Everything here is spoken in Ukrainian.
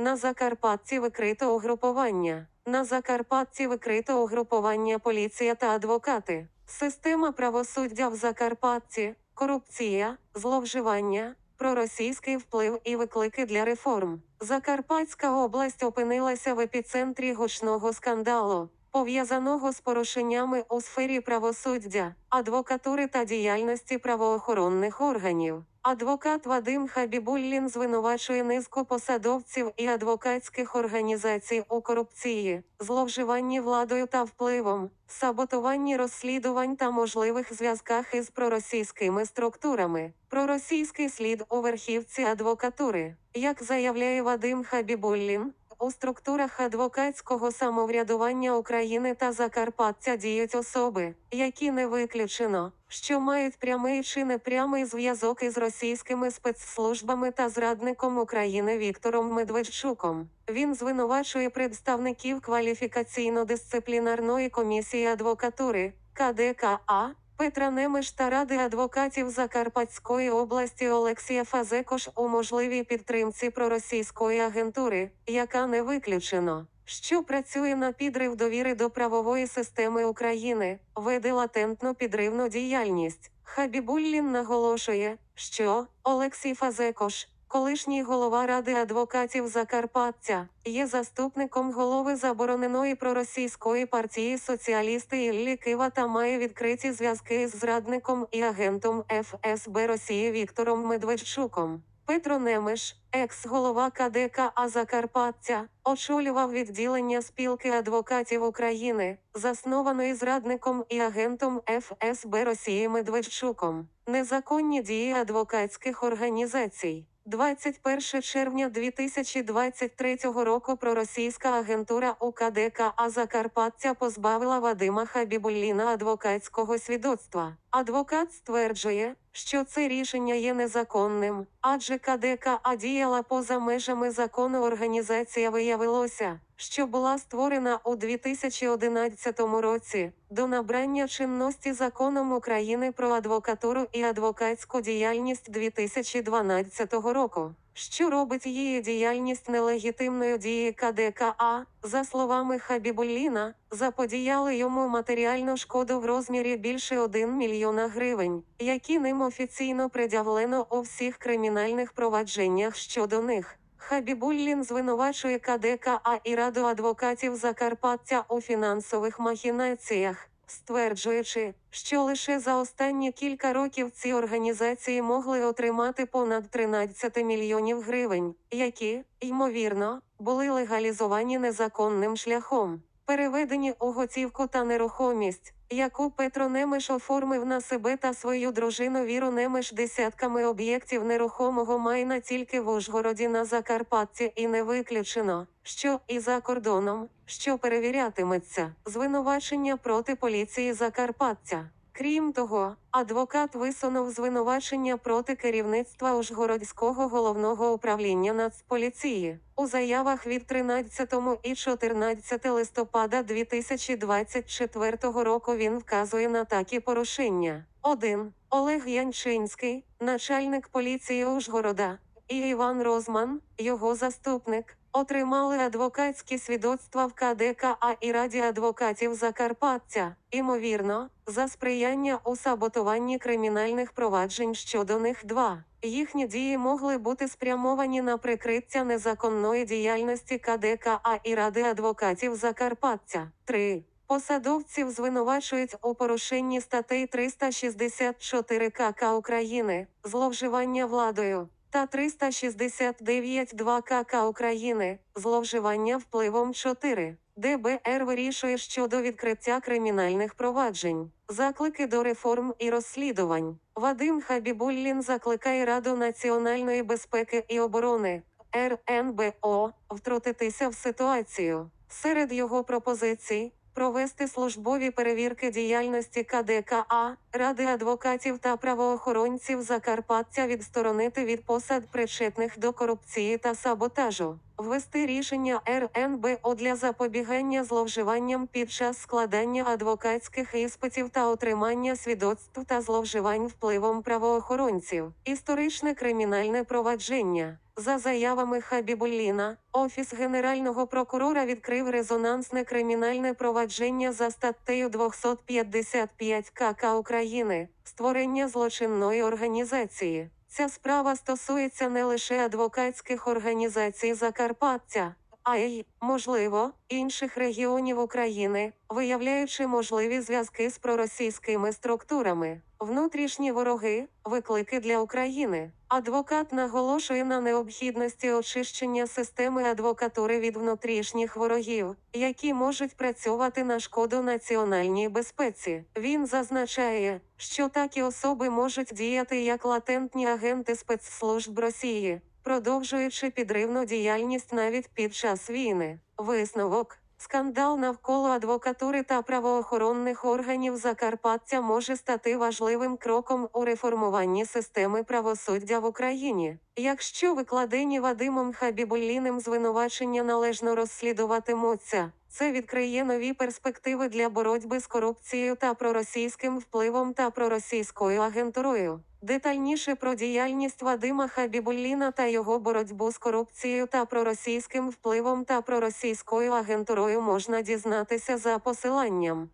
На Закарпатті викрито угрупування. На Закарпатті викрито угрупування поліція та адвокати. Система правосуддя в Закарпатті, корупція, зловживання, проросійський вплив і виклики для реформ. Закарпатська область опинилася в епіцентрі гучного скандалу, пов'язаного з порушеннями у сфері правосуддя, адвокатури та діяльності правоохоронних органів. Адвокат Вадим Хабібуллін звинувачує низку посадовців і адвокатських організацій у корупції, зловживанні владою та впливом, саботуванні розслідувань та можливих зв'язках із проросійськими структурами. Проросійський слід у верхівці адвокатури, як заявляє Вадим Хабібуллін. У структурах адвокатського самоврядування України та Закарпаття діють особи, які не виключено, що мають прямий чи непрямий зв'язок із російськими спецслужбами та зрадником України Віктором Медведчуком. Він звинувачує представників кваліфікаційно-дисциплінарної комісії адвокатури КДКА. Петра Немеш та Ради адвокатів Закарпатської області Олексія Фазекош у можливій підтримці проросійської агентури, яка не виключено, що працює на підрив довіри до правової системи України, веде латентну підривну діяльність. Хабібуллін наголошує, що Олексій Фазекош, колишній голова Ради адвокатів Закарпаття, є заступником голови забороненої проросійської партії соціалісти Іллі Кива та має відкриті зв'язки з зрадником і агентом ФСБ Росії Віктором Медведчуком. Петро Немеш, екс-голова КДКА Закарпаття, очолював відділення спілки адвокатів України, заснованої зрадником і агентом ФСБ Росії Медведчуком. Незаконні дії адвокатських організацій. 21 червня 2023 року проросійська агентура УКДК А Закарпаття позбавила Вадима Хабібулліна адвокатського свідоцтва. Адвокат стверджує, що це рішення є незаконним, адже КДКА діяла поза межами закону. Організація виявилося, що була створена у 2011 році до набрання чинності законом України про адвокатуру і адвокатську діяльність 2012 року. Що робить її діяльність нелегітимною дії КДКА, за словами Хабібулліна, заподіяли йому матеріальну шкоду в розмірі більше 1 мільйона гривень, які ним офіційно пред'явлено у всіх кримінальних провадженнях щодо них. Хабібуллін звинувачує КДКА і Раду адвокатів Закарпаття у фінансових махінаціях, стверджуючи, що лише за останні кілька років ці організації могли отримати понад 13 мільйонів гривень, які, ймовірно, були легалізовані незаконним шляхом, переведені у готівку та нерухомість. Яку Петро Немеш оформив на себе та свою дружину Віру Немеш десятками об'єктів нерухомого майна тільки в Ужгороді на Закарпатті і не виключено, що і за кордоном, що перевірятиметься, звинувачення проти поліції Закарпаття. Крім того, адвокат висунув звинувачення проти керівництва Ужгородського головного управління Нацполіції. У заявах від 13 і 14 листопада 2024 року він вказує на такі порушення. 1. Олег Янчинський, начальник поліції Ужгорода, і Іван Розман, його заступник, отримали адвокатські свідоцтва в КДКА і Раді адвокатів Закарпаття, імовірно, за сприяння у саботуванні кримінальних проваджень щодо них 2. Їхні дії могли бути спрямовані на прикриття незаконної діяльності КДКА і Ради адвокатів Закарпаття. 3. Посадовців звинувачують у порушенні статей 364 КК України, зловживання владою, та 369 2 КК України, зловживання впливом 4. ДБР вирішує щодо відкриття кримінальних проваджень, заклики до реформ і розслідувань. Вадим Хабібуллін закликає Раду національної безпеки і оборони РНБО втрутитися в ситуацію. Серед його пропозицій провести службові перевірки діяльності КДКА, Ради адвокатів та правоохоронців Закарпаття відсторонити від посад причетних до корупції та саботажу, Ввести рішення РНБО для запобігання зловживанням під час складання адвокатських іспитів та отримання свідоцтв та зловживань впливом правоохоронців. Історичне кримінальне провадження. За заявами Хабібулліна, Офіс Генерального прокурора відкрив резонансне кримінальне провадження за статтею 255 КК України створення злочинної організації. Ця справа стосується не лише адвокатських організацій Закарпаття, а й, можливо, інших регіонів України, виявляючи можливі зв'язки з проросійськими структурами, внутрішні вороги, виклики для України. Адвокат наголошує на необхідності очищення системи адвокатури від внутрішніх ворогів, які можуть працювати на шкоду національній безпеці. Він зазначає, що такі особи можуть діяти як латентні агенти спецслужб Росії, продовжуючи підривну діяльність навіть під час війни. Висновок. Скандал навколо адвокатури та правоохоронних органів Закарпаття може стати важливим кроком у реформуванні системи правосуддя в Україні. Якщо викладені Вадимом Хабібулліним звинувачення належно розслідуватимуться, це відкриє нові перспективи для боротьби з корупцією та проросійським впливом та проросійською агентурою. Детальніше про діяльність Вадима Хабібулліна та його боротьбу з корупцією та проросійським впливом та проросійською агентурою можна дізнатися за посиланням.